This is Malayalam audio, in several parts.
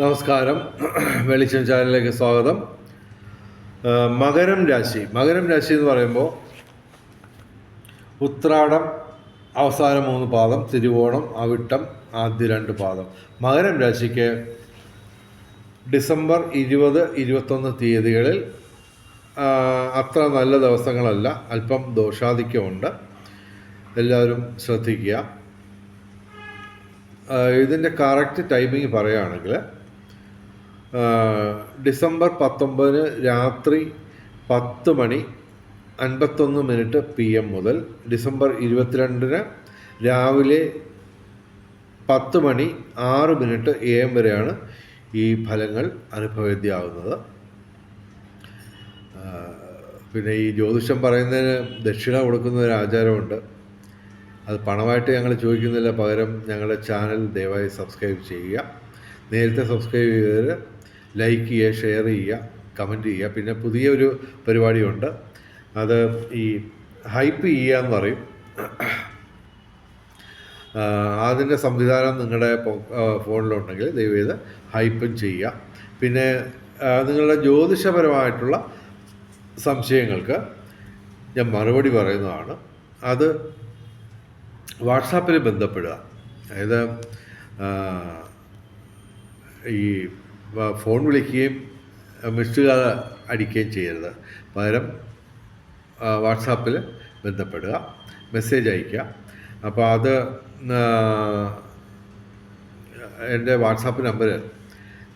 നമസ്കാരം. വെളിച്ചം ചാനലിലേക്ക് സ്വാഗതം. മകരം രാശി. മകരം രാശി എന്ന് പറയുമ്പോൾ ഉത്രാടം അവസാന മൂന്ന് പാദം തിരുവോണം അവിട്ടം ആദ്യ രണ്ട് പാദം. മകരം രാശിക്ക് ഡിസംബർ ഇരുപത് ഇരുപത്തൊന്ന് തീയതികളിൽ അത്ര നല്ല ദിവസങ്ങളല്ല. അല്പം ദോഷാധിക്യമുണ്ട്. എല്ലാവരും ശ്രദ്ധിക്കുക. ഇതിന്റെ കറക്റ്റ് ടൈമിംഗ് പറയുകയാണെങ്കിൽ ഡിസംബർ പത്തൊമ്പതിന് രാത്രി പത്ത് മണി അൻപത്തൊന്ന് മിനിറ്റ് പി എം മുതൽ ഡിസംബർ ഇരുപത്തിരണ്ടിന് രാവിലെ പത്ത് മണി ആറ് മിനിറ്റ് എ എം വരെയാണ് ഈ ഫലങ്ങൾ അനുഭവേദ്യാവുന്നത് പിന്നെ ഈ ജ്യോതിഷം പറയുന്നതിന് ദക്ഷിണ കൊടുക്കുന്ന ഒരു ആചാരമുണ്ട്. അത് പണമായിട്ട് ഞങ്ങൾ ചോദിക്കുന്നില്ല. പകരം ഞങ്ങളുടെ ചാനൽ ദയവായി സബ്സ്ക്രൈബ് ചെയ്യുക. നേരത്തെ സബ്സ്ക്രൈബ് ചെയ്തവർ ലൈക്ക് ചെയ്യുക ഷെയർ ചെയ്യുക കമന്റ് ചെയ്യുക. പിന്നെ പുതിയൊരു പരിപാടിയുണ്ട്. അത് ഈ ഹൈപ്പ് ചെയ്യുക എന്ന് പറയും. അതിന്റെ സംവിധാനം നിങ്ങളുടെ ഫോണിലുണ്ടെങ്കിൽ ദയവേത് ഹൈപ്പും ചെയ്യുക. പിന്നെ നിങ്ങളുടെ ജ്യോതിഷപരമായിട്ടുള്ള സംശയങ്ങൾക്ക് ഞാൻ മറുപടി പറയുന്നതാണ്. അത് വാട്സാപ്പിൽ ബന്ധപ്പെടുക. അതായത് ഈ ഫോൺ വിളിക്കുകയും മിസ്ഡ് കാൾ അടിക്കുകയും ചെയ്യരുത്. പകരം വാട്സാപ്പിൽ ബന്ധപ്പെടുക മെസ്സേജ് അയയ്ക്കുക. അപ്പോൾ അത് എന്റെ WhatsApp number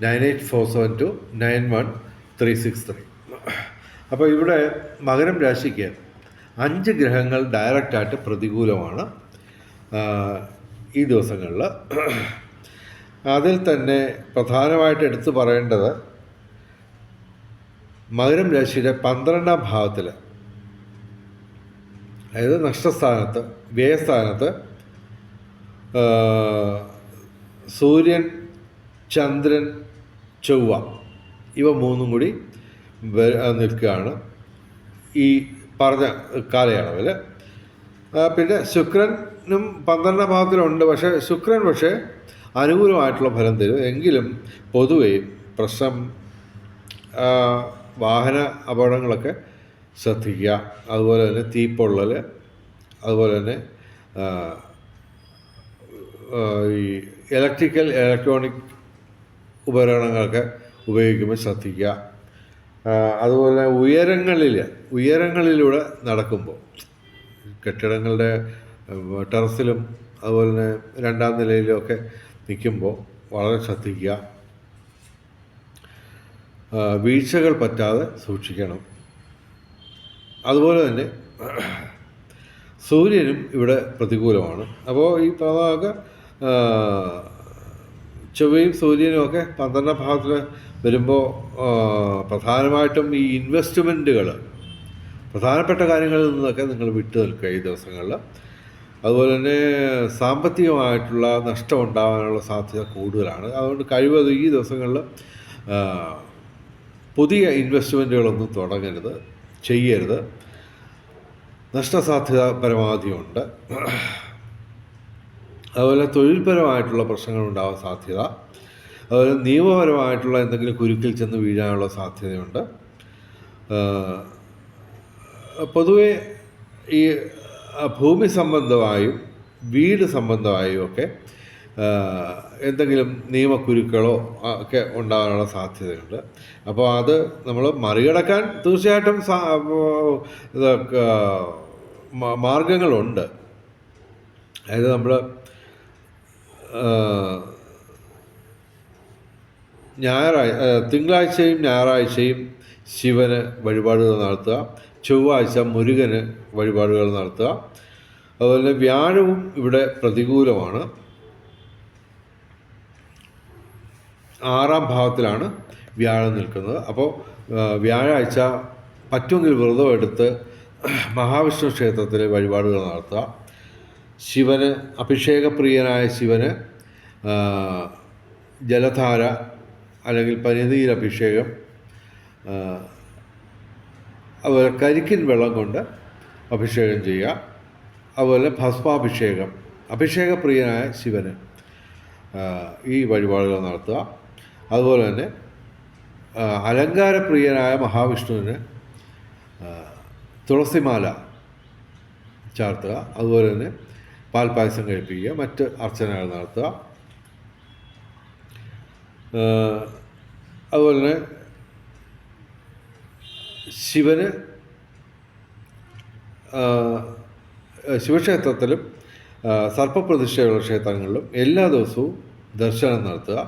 nine eight four seven two nine one three six three. അപ്പോൾ ഇവിടെ മകരം രാശിക്ക് അഞ്ച് ഗ്രഹങ്ങൾ ഡയറക്റ്റായിട്ട് പ്രതികൂലമാണ് ഈ ദിവസങ്ങളിൽ അതിൽ തന്നെ പ്രധാനമായിട്ട് എടുത്തു പറയേണ്ടത് മകരം രാശിയുടെ പന്ത്രണ്ടാം ഭാവത്തിൽ അതായത് നഷ്ടസ്ഥാനത്ത് വ്യയസ്ഥാനത്ത് സൂര്യൻ ചന്ദ്രൻ ചൊവ്വ ഇവ മൂന്നും കൂടി നിൽക്കുകയാണ് ഈ പറഞ്ഞ കാലയളവിൽ. പിന്നെ ശുക്രനും പന്ത്രണ്ടാം ഭാവത്തിലുണ്ട്. പക്ഷേ ശുക്രൻ പക്ഷേ അനുകൂലമായിട്ടുള്ള ഫലം തരും. എങ്കിലും പൊതുവെ പ്രശ്നം വാഹന അപകടങ്ങളൊക്കെ ശ്രദ്ധിക്കുക. അതുപോലെ തന്നെ തീപ്പൊള്ളൽ അതുപോലെ തന്നെ ഈ ഇലക്ട്രിക്കൽ ഇലക്ട്രോണിക് ഉപകരണങ്ങളൊക്കെ ഉപയോഗിക്കുമ്പോൾ ശ്രദ്ധിക്കുക. അതുപോലെ ഉയരങ്ങളിൽ ഉയരങ്ങളിലൂടെ നടക്കുമ്പോൾ കെട്ടിടങ്ങളുടെ ടെറസിലും അതുപോലെ തന്നെ രണ്ടാം നിലയിലും ഒക്കെ നിൽക്കുമ്പോൾ വളരെ ശ്രദ്ധിക്കുക. വീഴ്ചകൾ പറ്റാതെ സൂക്ഷിക്കണം. അതുപോലെ തന്നെ സൂര്യനും ഇവിടെ പ്രതികൂലമാണ്. അപ്പോൾ ഈ പ്രധാന ചൊവ്വയും സൂര്യനും ഒക്കെ പന്ത്രണ്ടാം ഭാഗത്തിൽ വരുമ്പോൾ പ്രധാനമായിട്ടും ഈ ഇൻവെസ്റ്റ്മെന്റുകൾ പ്രധാനപ്പെട്ട കാര്യങ്ങളിൽ നിന്നൊക്കെ നിങ്ങൾ വിട്ടു നിൽക്കുക ഈ ദിവസങ്ങളിൽ. അതുപോലെ തന്നെ സാമ്പത്തികമായിട്ടുള്ള നഷ്ടം ഉണ്ടാകാനുള്ള സാധ്യത കൂടുതലാണ്. അതുകൊണ്ട് കഴിവതും ഈ ദിവസങ്ങളിൽ പുതിയ ഇൻവെസ്റ്റ്മെന്റുകളൊന്നും തുടങ്ങരുത് ചെയ്യരുത്. നഷ്ടസാധ്യത പരമാവധിയുണ്ട് അതുപോലെ തൊഴിൽപരമായിട്ടുള്ള പ്രശ്നങ്ങൾ ഉണ്ടാവാൻ സാധ്യത. അതുപോലെ നിയമപരമായിട്ടുള്ള എന്തെങ്കിലും കുരുക്കിൽ ചെന്ന് വീഴാനുള്ള സാധ്യതയുണ്ട്. പൊതുവേ ഈ ഭൂമി സംബന്ധമായും വീട് സംബന്ധമായും ഒക്കെ എന്തെങ്കിലും നിയമക്കുരുക്കളോ ഒക്കെ ഉണ്ടാകാനുള്ള സാധ്യതയുണ്ട്. അപ്പോൾ അത് നമ്മൾ മറികടക്കാൻ തീർച്ചയായിട്ടും മാർഗങ്ങളുണ്ട്. അതായത് നമ്മൾ ഞായറാഴ്ച തിങ്കളാഴ്ചയും ഞായറാഴ്ചയും ശിവന് വഴിപാടുകൾ നടത്തുക. ചൊവ്വാഴ്ച മുരുകന് വഴിപാടുകൾ നടത്തുക. അതുപോലെ വ്യാഴവും ഇവിടെ പ്രതികൂലമാണ്. ആറാം ഭാവത്തിലാണ് വ്യാഴം നിൽക്കുന്നത്. അപ്പോൾ വ്യാഴാഴ്ച പറ്റുമെങ്കിൽ വ്രതം എടുത്ത് മഹാവിഷ്ണു ക്ഷേത്രത്തിലെ വഴിപാടുകൾ നടത്തുക. ശിവന് അഭിഷേകപ്രിയനായ ശിവന് ജലധാര അല്ലെങ്കിൽ പനിനീരഭിഷേകം അഭിഷേകം അതുപോലെ കരിക്കിൻ വെള്ളം കൊണ്ട് അഭിഷേകം ചെയ്യുക അതുപോലെ ഭസ്മാഭിഷേകം അഭിഷേകപ്രിയനായ ശിവന് ഈ വഴിപാടുകൾ നടത്തുക. അതുപോലെ തന്നെ അലങ്കാരപ്രിയനായ മഹാവിഷ്ണുവിന് തുളസിമാല ചാർത്തുക. അതുപോലെ തന്നെ പാൽപ്പായസം കഴിപ്പിക്കുക. മറ്റ് അർച്ചനകൾ നടത്തുക. അതുപോലെ തന്നെ ശിവന് ശിവക്ഷേത്രത്തിലും സർപ്പപ്രതിഷ്ഠയുള്ള ക്ഷേത്രങ്ങളിലും എല്ലാ ദിവസവും ദർശനം നടത്തുക.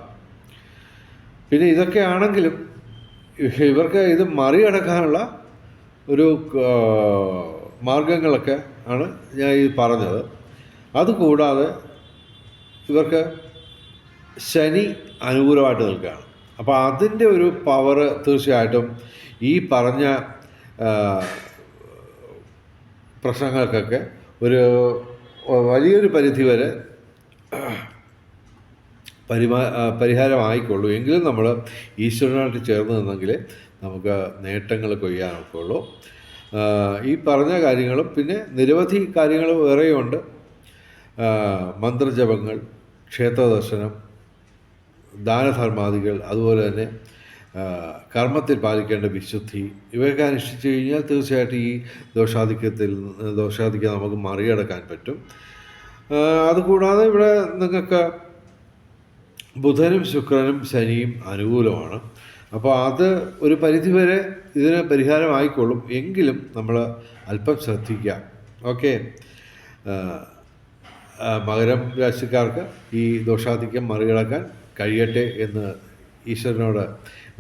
പിന്നെ ഇതൊക്കെ ആണെങ്കിലും ഇവർക്ക് ഇത് മറികടക്കാനുള്ള ഒരു മാർഗങ്ങളൊക്കെ ആണ് ഞാൻ ഈ പറഞ്ഞത്. അതുകൂടാതെ ഇവർക്ക് ശനി അനുകൂലമായിട്ട് നിൽക്കുകയാണ്. അപ്പോൾ അതിന്റെ ഒരു പവർ തീർച്ചയായിട്ടും ഈ പറഞ്ഞ പ്രശ്നങ്ങൾക്കൊക്കെ ഒരു വലിയൊരു പരിധി വരെ പരിമാ പരിഹാരമായിക്കൊള്ളൂ. എങ്കിലും നമ്മൾ ഈശ്വരനായിട്ട് ചേർന്ന് നിന്നെങ്കിൽ നമുക്ക് നേട്ടങ്ങൾ കൊയ്യാനൊക്കെയുള്ളൂ. ഈ പറഞ്ഞ കാര്യങ്ങളും പിന്നെ നിരവധി കാര്യങ്ങൾ വേറെയുണ്ട്. മന്ത്രജപങ്ങൾ ക്ഷേത്ര ദർശനം ദാനധർമാദികൾ അതുപോലെ തന്നെ കർമ്മത്തിൽ പാലിക്കേണ്ട വിശുദ്ധി ഇവയൊക്കെ അനുഷ്ഠിച്ചു കഴിഞ്ഞാൽ തീർച്ചയായിട്ടും ഈ ദോഷാധിക്യത്തിൽ ദോഷാധിക്യം നമുക്ക് മറികടക്കാൻ പറ്റും. അതുകൂടാതെ ഇവിടെ നിങ്ങൾക്ക് ബുധനും ശുക്രനും ശനിയും അനുകൂലമാണ്. അപ്പോൾ അത് ഒരു പരിധിവരെ ഇതിന് പരിഹാരമായിക്കൊള്ളും. എങ്കിലും നമ്മൾ അല്പം ശ്രദ്ധിക്കുക ഓക്കെ. മകരം രാശിക്കാർക്ക് ഈ ദോഷാധിക്യം മറികടക്കാൻ കഴിയട്ടെ എന്ന് ഈശ്വരനോട്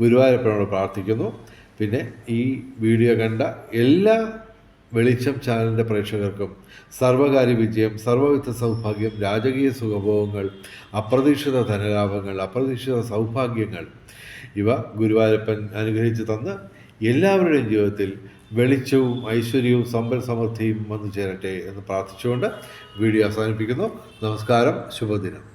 ഗുരുവായൂരപ്പനോട് പ്രാർത്ഥിക്കുന്നു. പിന്നെ ഈ വീഡിയോ കണ്ട എല്ലാ വെളിച്ചം ചാനലിന്റെ പ്രേക്ഷകർക്കും സർവകാര്യ വിജയം സർവവിധ സൗഭാഗ്യം രാജകീയ സുഖഭോഗങ്ങൾ അപ്രതീക്ഷിത ധനലാഭങ്ങൾ അപ്രതീക്ഷിത സൗഭാഗ്യങ്ങൾ ഇവ ഗുരുവായൂരപ്പൻ അനുഗ്രഹിച്ച് തന്ന് എല്ലാവരുടെയും ജീവിതത്തിൽ വെളിച്ചവും ഐശ്വര്യവും സമ്പൽ സമൃദ്ധിയും വന്നു ചേരട്ടെ എന്ന് പ്രാർത്ഥിച്ചുകൊണ്ട് വീഡിയോ അവസാനിപ്പിക്കുന്നു. നമസ്കാരം. ശുഭദിനം.